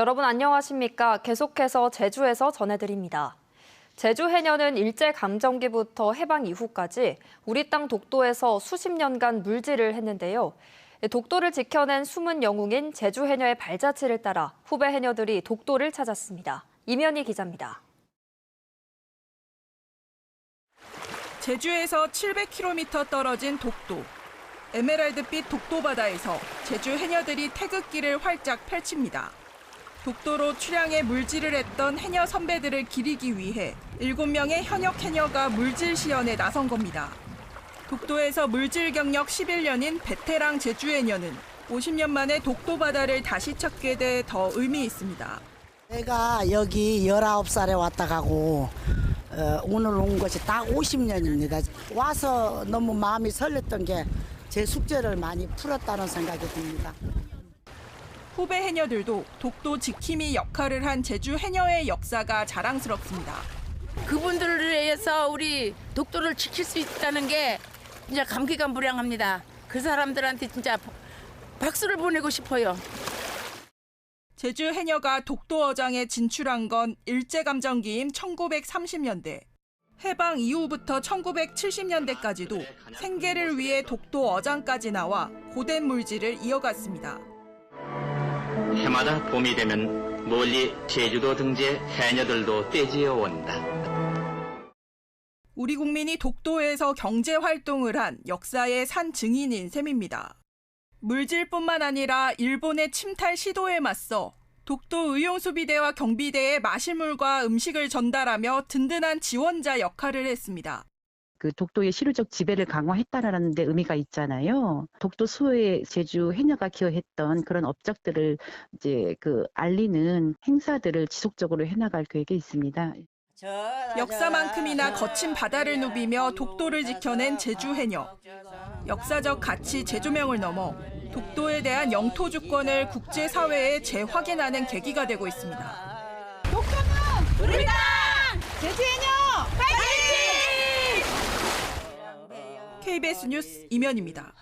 여러분 안녕하십니까? 계속해서 제주에서 전해드립니다. 제주 해녀는 일제 감정기부터 해방 이후까지 우리 땅 독도에서 수십 년간 물질을 했는데요. 독도를 지켜낸 숨은 영웅인 제주 해녀의 발자취를 따라 후배 해녀들이 독도를 찾았습니다. 이면희 기자입니다. 제주에서 700km 떨어진 독도. 에메랄드빛 독도 바다에서 제주 해녀들이 태극기를 활짝 펼칩니다. 독도로 출항해 물질을 했던 해녀 선배들을 기리기 위해 7명의 현역 해녀가 물질 시연에 나선 겁니다. 독도에서 물질 경력 11년인 베테랑 제주 해녀는 50년 만에 독도 바다를 다시 찾게 돼 더 의미 있습니다. 내가 여기 19살에 왔다 가고 어, 오늘 온 것이 딱 50년입니다. 와서 너무 마음이 설렜던 게 제 숙제를 많이 풀었다는 생각이 듭니다. 후배 해녀들도 독도 지킴이 역할을 한 제주 해녀의 역사가 자랑스럽습니다. 그분들을 위해서 우리 독도를 지킬 수 있다는 게 진짜 감기감부량합니다. 그 사람들한테 진짜 박수를 보내고 싶어요. 제주 해녀가 독도 어장에 진출한 건 일제감정기인 1930년대. 해방 이후부터 1970년대까지도 생계를 위해 독도 어장까지 나와 고된 물질을 이어갔습니다. 해마다 봄이 되면 멀리 제주도 등지의 해녀들도 떼지어 온다. 우리 국민이 독도에서 경제 활동을 한 역사의 산 증인인 셈입니다. 물질뿐만 아니라 일본의 침탈 시도에 맞서 독도 의용수비대와 경비대에 마실물과 음식을 전달하며 든든한 지원자 역할을 했습니다. 그 독도의 실효적 지배를 강화했다라는 데 의미가 있잖아요. 독도 수호에 제주 해녀가 기여했던 그런 업적들을 이제 그 알리는 행사들을 지속적으로 해나갈 계획이 있습니다. 역사만큼이나 거친 바다를 누비며 독도를 지켜낸 제주 해녀. 역사적 가치 재조명을 넘어 독도에 대한 영토 주권을 국제사회에 재확인하는 계기가 되고 있습니다. 우리 땅! 제주 해녀 파이팅! KBS 뉴스 이면입니다.